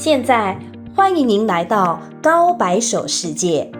现在欢迎您来到高白手世界。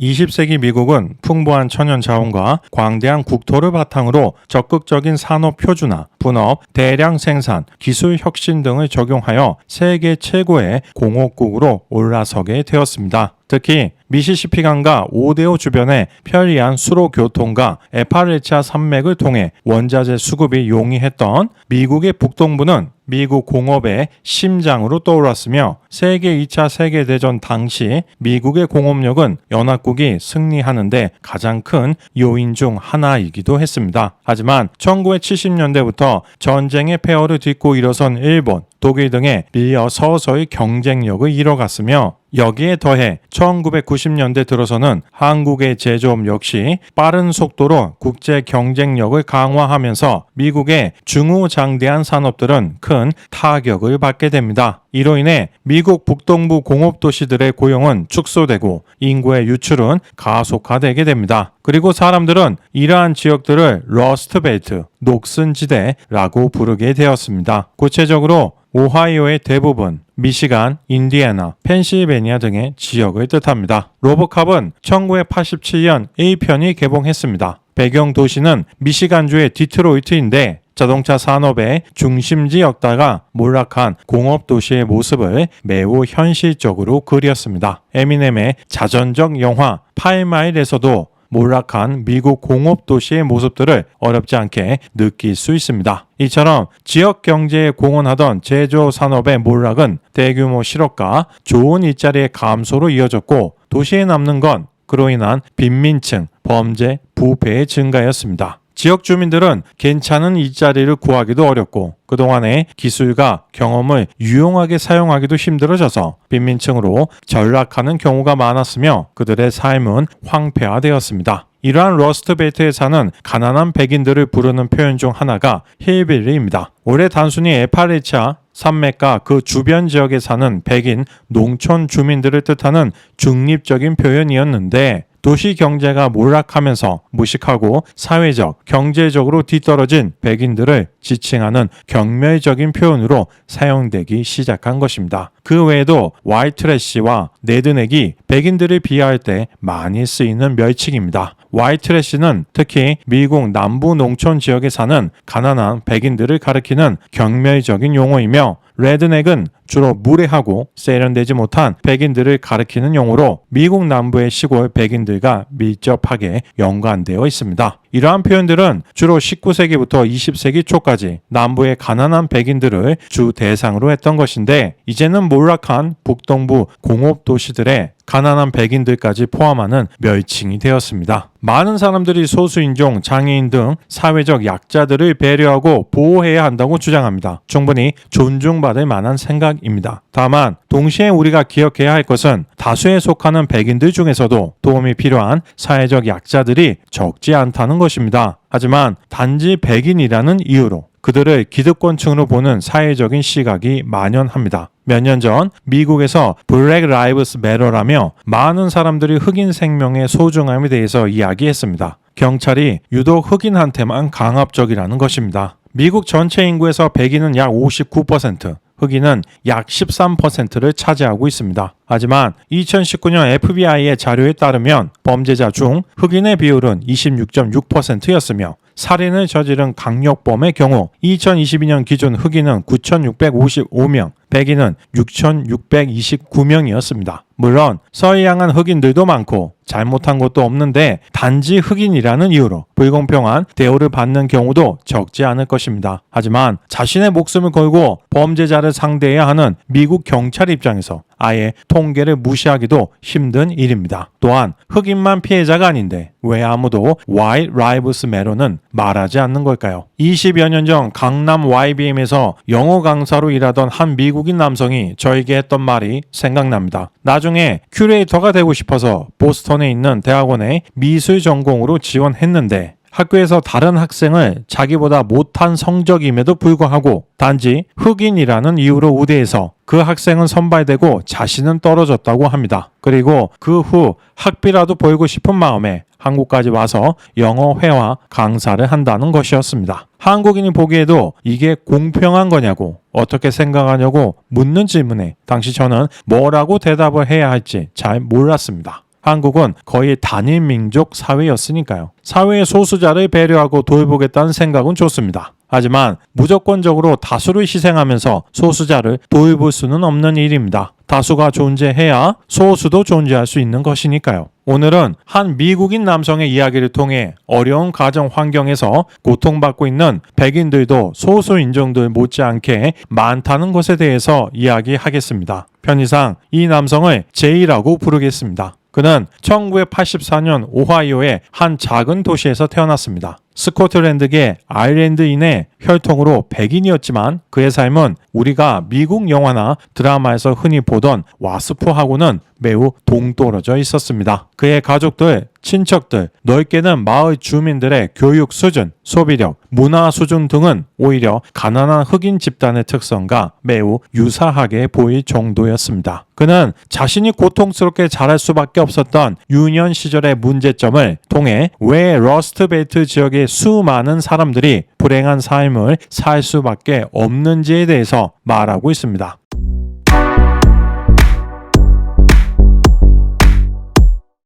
20세기 미국은 풍부한 천연 자원과 광대한 국토를 바탕으로 적극적인 산업 표준화, 분업, 대량 생산, 기술 혁신 등을 적용하여 세계 최고의 공업국으로 올라서게 되었습니다. 특히 미시시피 강과 오데오 주변의 편리한 수로 교통과 에파레차 산맥을 통해 원자재 수급이 용이했던 미국의 북동부는 미국 공업의 심장으로 떠올랐으며 세계 2차 세계대전 당시 미국의 공업력은 연합국이 승리하는데 가장 큰 요인 중 하나이기도 했습니다. 하지만 1970년대부터 전쟁의 폐허를 딛고 일어선 일본, 독일 등에 밀려 서서히 경쟁력을 잃어갔으며 여기에 더해 1990 년대 들어서는 한국의 제조업 역시 빠른 속도로 국제 경쟁력을 강화하면서 미국의 중후장대한 산업들은 큰 타격을 받게 됩니다. 이로 인해 미국 북동부 공업 도시들의 고용은 축소되고 인구의 유출은 가속화되게 됩니다. 그리고 사람들은 이러한 지역들을 러스트벨트, 녹슨 지대라고 부르게 되었습니다. 구체적으로 오하이오의 대부분, 미시간, 인디애나, 펜실베니아 등의 지역을 뜻합니다. 로보캅은 1987년 A편이 개봉했습니다. 배경 도시는 미시간주의 디트로이트인데 자동차 산업의 중심지였다가 몰락한 공업 도시의 모습을 매우 현실적으로 그렸습니다. 에미넴의 자전적 영화 파일마일에서도 몰락한 미국 공업 도시의 모습들을 어렵지 않게 느낄 수 있습니다. 이처럼 지역 경제에 공헌하던 제조 산업의 몰락은 대규모 실업과 좋은 일자리의 감소로 이어졌고 도시에 남는 건 그로 인한 빈민층, 범죄, 부패의 증가였습니다. 지역 주민들은 괜찮은 일자리를 구하기도 어렵고 그동안의 기술과 경험을 유용하게 사용하기도 힘들어져서 빈민층으로 전락하는 경우가 많았으며 그들의 삶은 황폐화되었습니다. 이러한 러스트벨트에 사는 가난한 백인들을 부르는 표현 중 하나가 힐빌리입니다. 올해 단순히 에파레차 산맥과 그 주변 지역에 사는 백인 농촌 주민들을 뜻하는 중립적인 표현이었는데 도시 경제가 몰락하면서 무식하고 사회적, 경제적으로 뒤떨어진 백인들을 지칭하는 경멸적인 표현으로 사용되기 시작한 것입니다. 그 외에도 와이트래시와 네드넥이 백인들을 비하할 때 많이 쓰이는 멸칭입니다. 와이트래시는 특히 미국 남부 농촌 지역에 사는 가난한 백인들을 가리키는 경멸적인 용어이며 레드넥은 주로 무례하고 세련되지 못한 백인들을 가리키는 용어로 미국 남부의 시골 백인들과 밀접하게 연관되어 있습니다. 이러한 표현들은 주로 19세기부터 20세기 초까지 남부의 가난한 백인들을 주 대상으로 했던 것인데 이제는 몰락한 북동부 공업 도시들의 가난한 백인들까지 포함하는 멸칭이 되었습니다. 많은 사람들이 소수인종, 장애인 등 사회적 약자들을 배려하고 보호해야 한다고 주장합니다. 충분히 존중 받을 만한 생각입니다. 다만 동시에 우리가 기억해야 할 것은 다수에 속하는 백인들 중에서도 도움이 필요한 사회적 약자들이 적지 않다는 것입니다. 하지만 단지 백인이라는 이유로 그들을 기득권층으로 보는 사회적인 시각이 만연합니다. 몇 년 전 미국에서 블랙 라이브스 매러라며 많은 사람들이 흑인 생명의 소중함에 대해서 이야기했습니다. 경찰이 유독 흑인한테만 강압적이라는 것입니다. 미국 전체 인구에서 백인은 약 59%, 흑인은 약 13%를 차지하고 있습니다. 하지만 2019년 FBI의 자료에 따르면 범죄자 중 흑인의 비율은 26.6%였으며 살인을 저지른 강력범의 경우 2022년 기준 흑인은 9,655명, 백인은 6,629명이었습니다. 물론 서해양한 흑인들도 많고 잘못한 것도 없는데 단지 흑인이라는 이유로 불공평한 대우를 받는 경우도 적지 않을 것입니다. 하지만 자신의 목숨을 걸고 범죄자를 상대해야 하는 미국 경찰 입장에서 아예 통계를 무시하기도 힘든 일입니다. 또한 흑인만 피해자가 아닌데 왜 아무도 White Lives Matter는 말하지 않는 걸까요? 20여 년 전 강남 YBM에서 영어 강사로 일하던 한 미국 인 남성이 저에게 했던 말이 생각납니다. 나중에 큐레이터가 되고 싶어서 보스턴에 있는 대학원에 미술 전공으로 지원했는데 학교에서 다른 학생을 자기보다 못한 성적임에도 불구하고 단지 흑인이라는 이유로 우대해서 그 학생은 선발되고 자신은 떨어졌다고 합니다. 그리고 그 후 학비라도 벌고 싶은 마음에 한국까지 와서 영어 회화 강사를 한다는 것이었습니다. 한국인이 보기에도 이게 공평한 거냐고 어떻게 생각하냐고 묻는 질문에 당시 저는 뭐라고 대답을 해야 할지 잘 몰랐습니다. 한국은 거의 단일 민족 사회였으니까요. 사회의 소수자를 배려하고 돌보겠다는 생각은 좋습니다. 하지만 무조건적으로 다수를 희생하면서 소수자를 돌볼 수는 없는 일입니다. 다수가 존재해야 소수도 존재할 수 있는 것이니까요. 오늘은 한 미국인 남성의 이야기를 통해 어려운 가정 환경에서 고통받고 있는 백인들도 소수 인종들 못지않게 많다는 것에 대해서 이야기하겠습니다. 편의상 이 남성을 제이라고 부르겠습니다. 그는 1984년 오하이오의 한 작은 도시에서 태어났습니다. 스코틀랜드계 아일랜드인의 혈통으로 백인이었지만 그의 삶은 우리가 미국 영화나 드라마에서 흔히 보던 와스프하고는 매우 동떨어져 있었습니다. 그의 가족들, 친척들, 넓게는 마을 주민들의 교육 수준, 소비력, 문화 수준 등은 오히려 가난한 흑인 집단의 특성과 매우 유사하게 보일 정도였습니다. 그는 자신이 고통스럽게 자랄 수밖에 없었던 유년 시절의 문제점을 통해 왜 러스트벨트 지역의 수많은 사람들이 불행한 삶을 살 수밖에 없는지에 대해서 말하고 있습니다.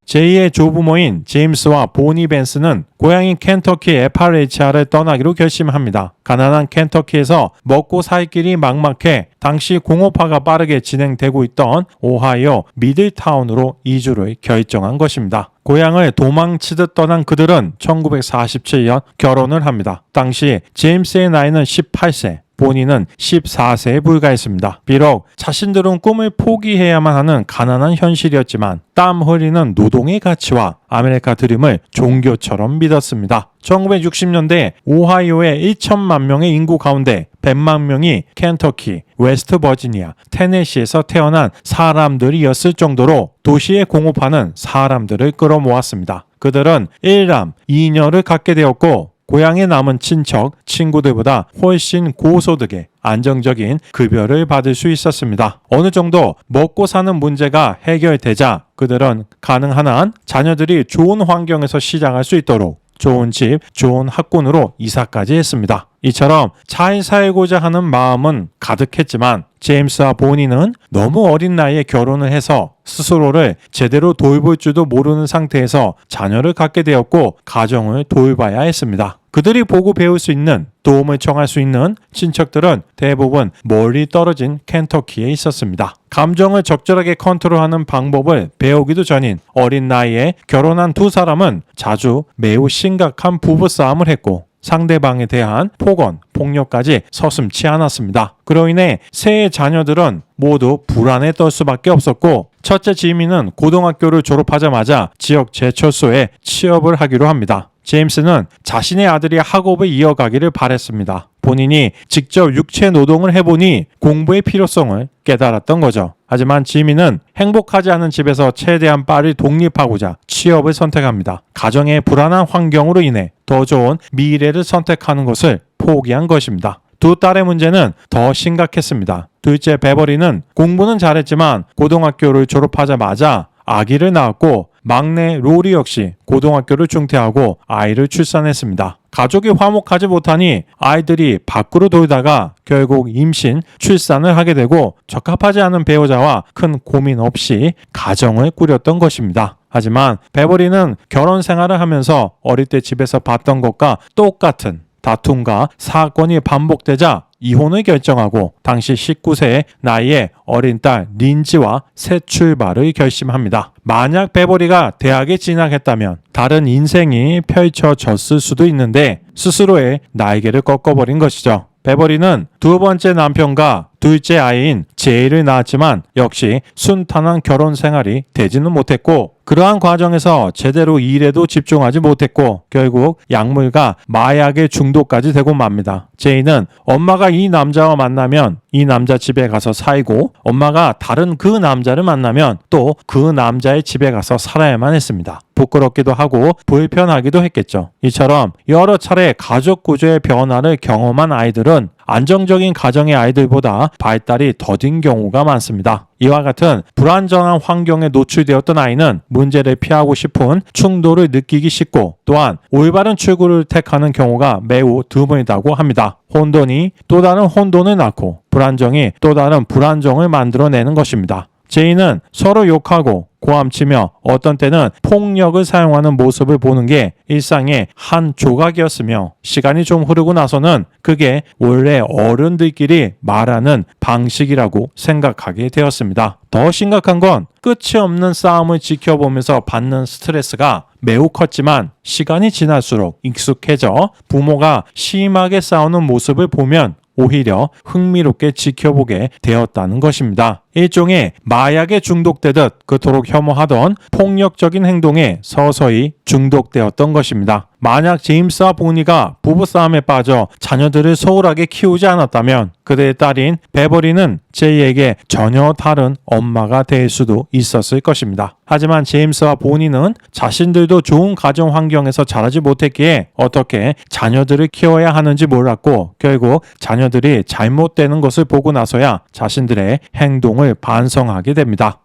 제2의 조부모인 제임스와 보니 벤스는 고향인 켄터키 FRHR을 떠나기로 결심합니다. 가난한 켄터키에서 먹고 살 길이 막막해 당시 공업화가 빠르게 진행되고 있던 오하이오 미들타운으로 이주를 결정한 것입니다. 고향을 도망치듯 떠난 그들은 1947년 결혼을 합니다. 당시 제임스의 나이는 18세, 본인은 14세에 불과했습니다. 비록 자신들은 꿈을 포기해야만 하는 가난한 현실이었지만 땀 흘리는 노동의 가치와 아메리카 드림을 종교처럼 믿었습니다. 1960년대 오하이오의 1천만 명의 인구 가운데 100만 명이 켄터키, 웨스트 버지니아, 테네시에서 태어난 사람들이었을 정도로 도시의 공업화는 사람들을 끌어모았습니다. 그들은 1남, 2녀를 갖게 되었고 고향에 남은 친척, 친구들보다 훨씬 고소득의 안정적인 급여를 받을 수 있었습니다. 어느 정도 먹고 사는 문제가 해결되자 그들은 가능한 한 자녀들이 좋은 환경에서 시작할 수 있도록 좋은 집, 좋은 학군으로 이사까지 했습니다. 이처럼 잘 살고자 하는 마음은 가득했지만 제임스와 보니는 너무 어린 나이에 결혼을 해서 스스로를 제대로 돌볼 줄도 모르는 상태에서 자녀를 갖게 되었고 가정을 돌봐야 했습니다. 그들이 보고 배울 수 있는 도움을 청할 수 있는 친척들은 대부분 멀리 떨어진 켄터키에 있었습니다. 감정을 적절하게 컨트롤하는 방법을 배우기도 전인 어린 나이에 결혼한 두 사람은 자주 매우 심각한 부부싸움을 했고 상대방에 대한 폭언, 폭력까지 서슴치 않았습니다. 그로 인해 세 자녀들은 모두 불안에 떨 수밖에 없었고 첫째 지민은 고등학교를 졸업하자마자 지역 제철소에 취업을 하기로 합니다. 제임스는 자신의 아들이 학업을 이어가기를 바랬습니다. 본인이 직접 육체 노동을 해보니 공부의 필요성을 깨달았던 거죠. 하지만 지민은 행복하지 않은 집에서 최대한 빨리 독립하고자 취업을 선택합니다. 가정의 불안한 환경으로 인해 더 좋은 미래를 선택하는 것을 포기한 것입니다. 두 딸의 문제는 더 심각했습니다. 둘째 베버리는 공부는 잘했지만 고등학교를 졸업하자마자 아기를 낳았고 막내 로리 역시 고등학교를 중퇴하고 아이를 출산했습니다. 가족이 화목하지 못하니 아이들이 밖으로 돌다가 결국 임신, 출산을 하게 되고 적합하지 않은 배우자와 큰 고민 없이 가정을 꾸렸던 것입니다. 하지만 베버리는 결혼 생활을 하면서 어릴 때 집에서 봤던 것과 똑같은 다툼과 사건이 반복되자 이혼을 결정하고 당시 19세의 나이에 어린 딸 린지와 새 출발을 결심합니다. 만약 베버리가 대학에 진학했다면 다른 인생이 펼쳐졌을 수도 있는데 스스로의 날개를 꺾어버린 것이죠. 베버리는 두 번째 남편과 둘째 아이인 제이를 낳았지만 역시 순탄한 결혼 생활이 되지는 못했고 그러한 과정에서 제대로 일에도 집중하지 못했고 결국 약물과 마약의 중독까지 되고 맙니다. 제이는 엄마가 이 남자와 만나면 이 남자 집에 가서 살고 엄마가 다른 그 남자를 만나면 또 그 남자의 집에 가서 살아야만 했습니다. 부끄럽기도 하고 불편하기도 했겠죠. 이처럼 여러 차례 가족 구조의 변화를 경험한 아이들은 안정적인 가정의 아이들보다 발달이 더딘 경우가 많습니다. 이와 같은 불안정한 환경에 노출되었던 아이는 문제를 피하고 싶은 충돌을 느끼기 쉽고 또한 올바른 출구를 택하는 경우가 매우 드물다고 합니다. 혼돈이 또 다른 혼돈을 낳고 불안정이 또 다른 불안정을 만들어내는 것입니다. 제이는 서로 욕하고 고함치며 어떤 때는 폭력을 사용하는 모습을 보는 게 일상의 한 조각이었으며 시간이 좀 흐르고 나서는 그게 원래 어른들끼리 말하는 방식이라고 생각하게 되었습니다. 더 심각한 건 끝이 없는 싸움을 지켜보면서 받는 스트레스가 매우 컸지만 시간이 지날수록 익숙해져 부모가 심하게 싸우는 모습을 보면 오히려 흥미롭게 지켜보게 되었다는 것입니다. 일종의 마약에 중독되듯 그토록 혐오하던 폭력적인 행동에 서서히 중독되었던 것입니다. 만약 제임스와 보니가 부부싸움에 빠져 자녀들을 소홀하게 키우지 않았다면 그들의 딸인 베버리는 제이에게 전혀 다른 엄마가 될 수도 있었을 것입니다. 하지만 제임스와 보니는 자신들도 좋은 가정 환경에서 자라지 못했기에 어떻게 자녀들을 키워야 하는지 몰랐고 결국 자녀들이 잘못되는 것을 보고 나서야 자신들의 행동을 반성하게 됩니다.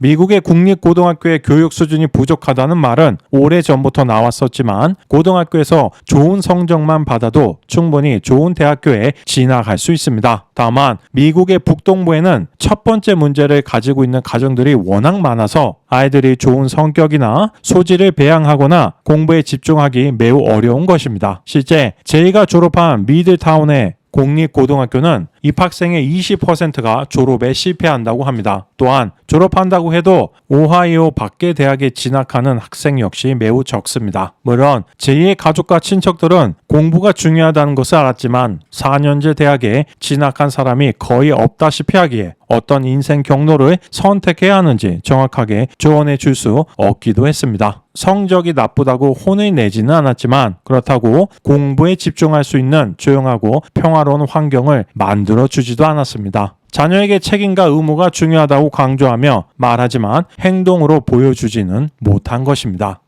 미국의 국립고등학교의 교육 수준이 부족하다는 말은 오래 전부터 나왔었지만 고등학교에서 좋은 성적만 받아도 충분히 좋은 대학교에 진학할 수 있습니다. 다만 미국의 북동부에는 첫 번째 문제를 가지고 있는 가정들이 워낙 많아서 아이들이 좋은 성격이나 소질을 배양하거나 공부에 집중하기 매우 어려운 것입니다. 실제 제이가 졸업한 미들타운의 공립고등학교는 입학생의 20%가 졸업에 실패한다고 합니다. 또한 졸업한다고 해도 오하이오 밖의 대학에 진학하는 학생 역시 매우 적습니다. 물론 제2의 가족과 친척들은 공부가 중요하다는 것을 알았지만 4년제 대학에 진학한 사람이 거의 없다시피 하기에 어떤 인생 경로를 선택해야 하는지 정확하게 조언해 줄 수 없기도 했습니다. 성적이 나쁘다고 혼을 내지는 않았지만 그렇다고 공부에 집중할 수 있는 조용하고 평화로운 환경을 만들 어 주지도 않았습니다. 자녀에게 책임과 의무가 중요하다고 강조하며 말하지만 행동으로 보여주지는 못한 것입니다.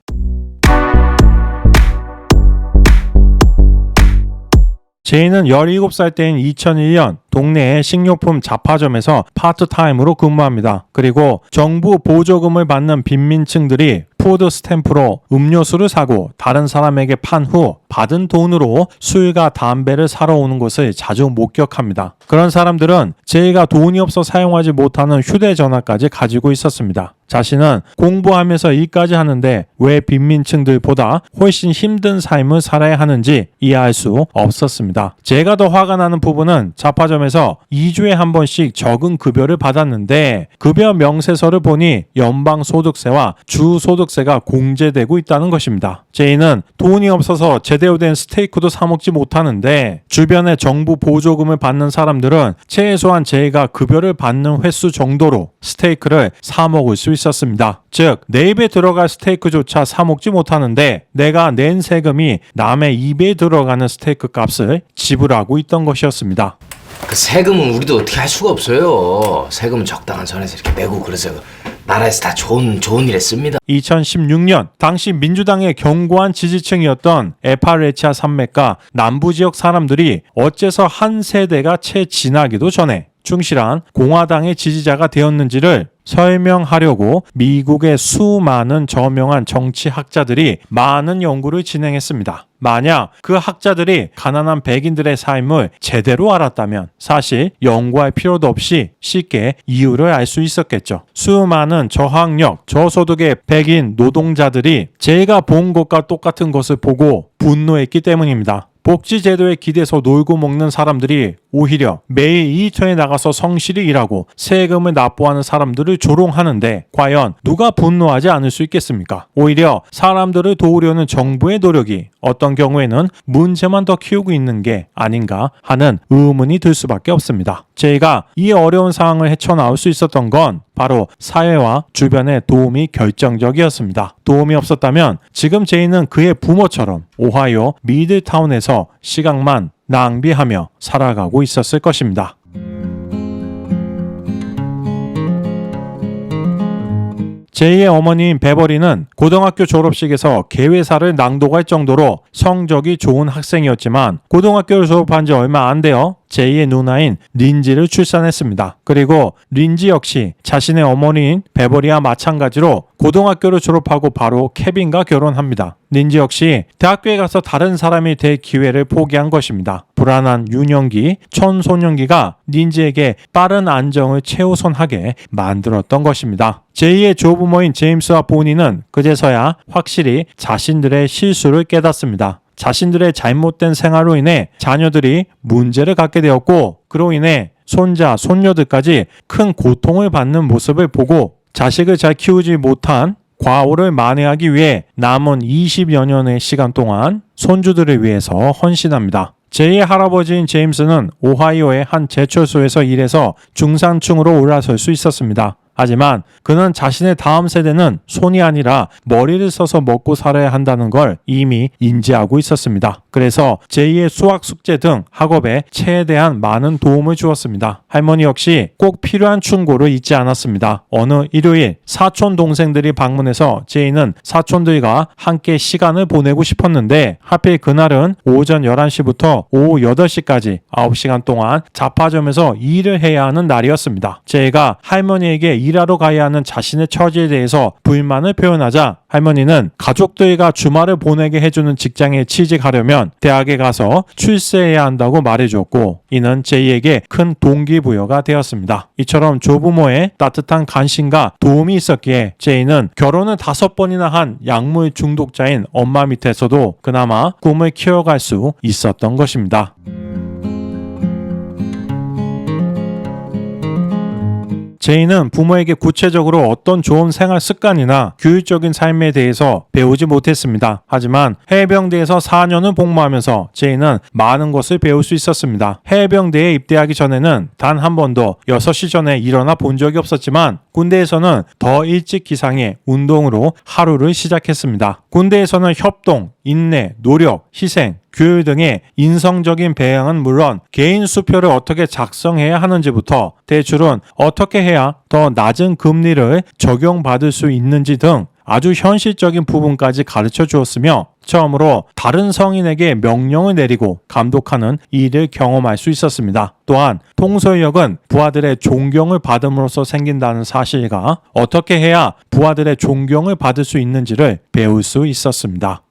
제이는 17살 때인 2001년 동네의 식료품 잡화점에서 파트타임으로 근무합니다. 그리고 정부 보조금을 받는 빈민층들이 푸드 스탬프로 음료수를 사고 다른 사람에게 판 후 받은 돈으로 술과 담배를 사러 오는 것을 자주 목격합니다. 그런 사람들은 제이가 돈이 없어 사용하지 못하는 휴대전화까지 가지고 있었습니다. 자신은 공부하면서 일까지 하는데 왜 빈민층들보다 훨씬 힘든 삶을 살아야 하는지 이해할 수 없었습니다. 제가 더 화가 나는 부분은 잡화점에서 2주에 한 번씩 적은 급여를 받았는데 급여 명세서를 보니 연방소득세와 주소득세가 공제되고 있다는 것입니다. 제이는 돈이 없어서 제 대로 된 스테이크도 사 먹지 못하는데 주변에 정부 보조금을 받는 사람들은 최소한 제이가 급여를 받는 횟수 정도로 스테이크를 사 먹을 수 있었습니다. 즉, 내 입에 들어갈 스테이크조차 사 먹지 못하는데 내가 낸 세금이 남의 입에 들어가는 스테이크 값을 지불하고 있던 것이었습니다. 그 세금은 우리도 어떻게 할 수가 없어요. 세금은 적당한 선에서 이렇게 내고 그래서 나라에서 다 좋은 좋은 일에 씁니다. 2016년 당시 민주당의 견고한 지지층이었던 에파레치아 산맥과 남부 지역 사람들이 어째서 한 세대가 채 지나기도 전에 충실한 공화당의 지지자가 되었는지를 설명하려고 미국의 수많은 저명한 정치학자들이 많은 연구를 진행했습니다. 만약 그 학자들이 가난한 백인들의 삶을 제대로 알았다면 사실 연구할 필요도 없이 쉽게 이유를 알 수 있었겠죠. 수많은 저학력, 저소득의 백인 노동자들이 제가 본 것과 똑같은 것을 보고 분노했기 때문입니다. 복지제도에 기대서 놀고 먹는 사람들이 오히려 매일 이터에 나가서 성실히 일하고 세금을 납부하는 사람들을 조롱하는데 과연 누가 분노하지 않을 수 있겠습니까? 오히려 사람들을 도우려는 정부의 노력이 어떤 경우에는 문제만 더 키우고 있는 게 아닌가 하는 의문이 들 수밖에 없습니다. 제가 이 어려운 상황을 헤쳐나올 수 있었던 건 바로 사회와 주변의 도움이 결정적이었습니다. 도움이 없었다면 지금 제이는 그의 부모처럼 오하이오 미들타운에서 시간만 낭비하며 살아가고 있었을 것입니다. 제2의 어머니인 베버리는 고등학교 졸업식에서 개회사를 낭독할 정도로 성적이 좋은 학생이었지만 고등학교를 졸업한 지 얼마 안 되어 제2의 누나인 린지를 출산했습니다. 그리고 린지 역시 자신의 어머니인 베버리와 마찬가지로 고등학교를 졸업하고 바로 케빈과 결혼합니다. 린지 역시 대학교에 가서 다른 사람이 될 기회를 포기한 것입니다. 불안한 유년기, 청소년기가 린지에게 빠른 안정을 최우선하게 만들었던 것입니다. 제2의 조부모인 제임스와 보니는 그제서야 확실히 자신들의 실수를 깨닫습니다. 자신들의 잘못된 생활로 인해 자녀들이 문제를 갖게 되었고 그로 인해 손자, 손녀들까지 큰 고통을 받는 모습을 보고 자식을 잘 키우지 못한 과오를 만회하기 위해 남은 20여 년의 시간 동안 손주들을 위해서 헌신합니다. 제2의 할아버지인 제임스는 오하이오의 한 제철소에서 일해서 중산층으로 올라설 수 있었습니다. 하지만 그는 자신의 다음 세대는 손이 아니라 머리를 써서 먹고 살아야 한다는 걸 이미 인지하고 있었습니다. 그래서 제2의 수학 숙제 등 학업에 최대한 많은 도움을 주었습니다. 할머니 역시 꼭 필요한 충고를 잊지 않았습니다. 어느 일요일 사촌 동생들이 방문해서 제이는 사촌들과 함께 시간을 보내고 싶었는데 하필 그날은 오전 11시부터 오후 8시까지 9시간 동안 자파점에서 일을 해야 하는 날이었습니다. 제이가 할머니에게 일하러 가야 하는 자신의 처지에 대해서 불만을 표현하자 할머니는 가족들과 주말을 보내게 해주는 직장에 취직하려면 대학에 가서 출세해야 한다고 말해주었고 이는 제이에게 큰 동기부여가 되었습니다. 이처럼 조부모의 따뜻한 관심과 도움이 있었기에 제이는 결혼을 다섯 번이나 한 약물 중독자인 엄마 밑에서도 그나마 꿈을 키워갈 수 있었던 것입니다. 제이는 부모에게 구체적으로 어떤 좋은 생활 습관이나 교육적인 삶에 대해서 배우지 못했습니다. 하지만 해병대에서 4년을 복무하면서 제이는 많은 것을 배울 수 있었습니다. 해병대에 입대하기 전에는 단 한 번도 6시 전에 일어나 본 적이 없었지만 군대에서는 더 일찍 기상해 운동으로 하루를 시작했습니다. 군대에서는 협동, 인내, 노력, 희생, 교육 등의 인성적인 배양은 물론 개인 수표를 어떻게 작성해야 하는지부터 대출은 어떻게 해야 더 낮은 금리를 적용받을 수 있는지 등 아주 현실적인 부분까지 가르쳐 주었으며 처음으로 다른 성인에게 명령을 내리고 감독하는 일을 경험할 수 있었습니다. 또한 통솔력은 부하들의 존경을 받음으로써 생긴다는 사실과 어떻게 해야 부하들의 존경을 받을 수 있는지를 배울 수 있었습니다.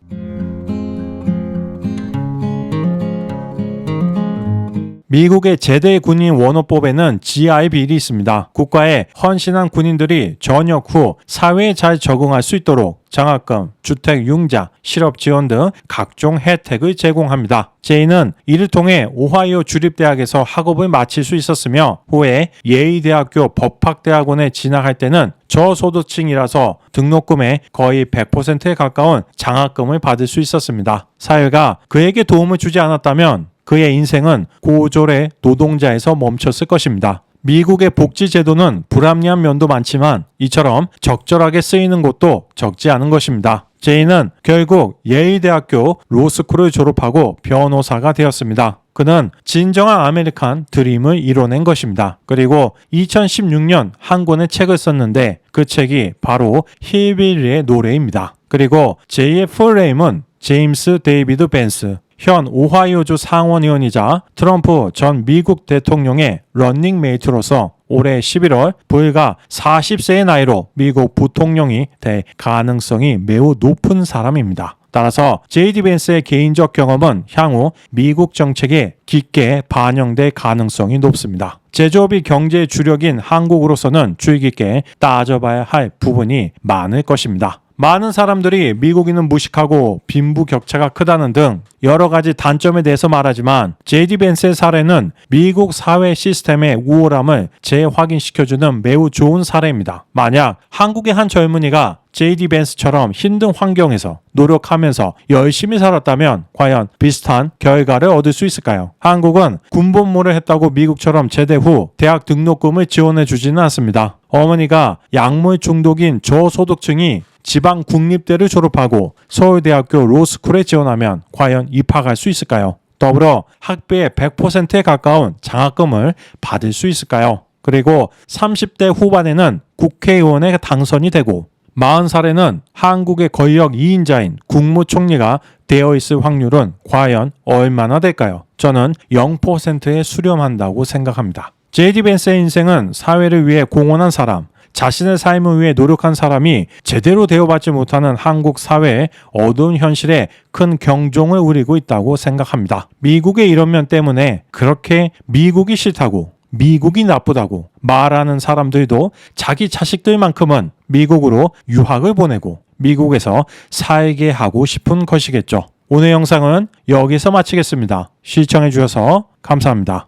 미국의 제대 군인 원호법에는 GI 비일이 있습니다. 국가에 헌신한 군인들이 전역 후 사회에 잘 적응할 수 있도록 장학금, 주택 융자, 실업 지원 등 각종 혜택을 제공합니다. 제이는 이를 통해 오하이오 주립대학에서 학업을 마칠 수 있었으며 후에 예의대학교 법학대학원에 진학할 때는 저소득층이라서 등록금의 거의 100%에 가까운 장학금을 받을 수 있었습니다. 사회가 그에게 도움을 주지 않았다면 그의 인생은 고졸의 노동자에서 멈췄을 것입니다. 미국의 복지 제도는 불합리한 면도 많지만 이처럼 적절하게 쓰이는 곳도 적지 않은 것입니다. 제이는 결국 예의대학교 로스쿨을 졸업하고 변호사가 되었습니다. 그는 진정한 아메리칸 드림을 이뤄낸 것입니다. 그리고 2016년 한 권의 책을 썼는데 그 책이 바로 힐빌리의 노래입니다. 그리고 제이의 풀네임은 제임스 데이비드 벤스 현 오하이오주 상원의원이자 트럼프 전 미국 대통령의 런닝메이트로서 올해 11월 불과 40세의 나이로 미국 부통령이 될 가능성이 매우 높은 사람입니다. 따라서 제이디 벤스의 개인적 경험은 향후 미국 정책에 깊게 반영될 가능성이 높습니다. 제조업이 경제의 주력인 한국으로서는 주의 깊게 따져봐야 할 부분이 많을 것입니다. 많은 사람들이 미국인은 무식하고 빈부 격차가 크다는 등 여러 가지 단점에 대해서 말하지만 제디 벤스의 사례는 미국 사회 시스템의 우월함을 재확인시켜주는 매우 좋은 사례입니다. 만약 한국의 한 젊은이가 제이디 벤스처럼 힘든 환경에서 노력하면서 열심히 살았다면 과연 비슷한 결과를 얻을 수 있을까요? 한국은 군복무를 했다고 미국처럼 제대 후 대학 등록금을 지원해 주지는 않습니다. 어머니가 약물 중독인 저소득층이 지방 국립대를 졸업하고 서울대학교 로스쿨에 지원하면 과연 입학할 수 있을까요? 더불어 학비의 100%에 가까운 장학금을 받을 수 있을까요? 그리고 30대 후반에는 국회의원에 당선이 되고 40살에는 한국의 권력 2인자인 국무총리가 되어 있을 확률은 과연 얼마나 될까요? 저는 0%에 수렴한다고 생각합니다. 제디 벤스의 인생은 사회를 위해 공헌한 사람, 자신의 삶을 위해 노력한 사람이 제대로 대우받지 못하는 한국 사회의 어두운 현실에 큰 경종을 울리고 있다고 생각합니다. 미국의 이런 면 때문에 그렇게 미국이 싫다고 미국이 나쁘다고 말하는 사람들도 자기 자식들만큼은 미국으로 유학을 보내고 미국에서 살게 하고 싶은 것이겠죠. 오늘 영상은 여기서 마치겠습니다. 시청해 주셔서 감사합니다.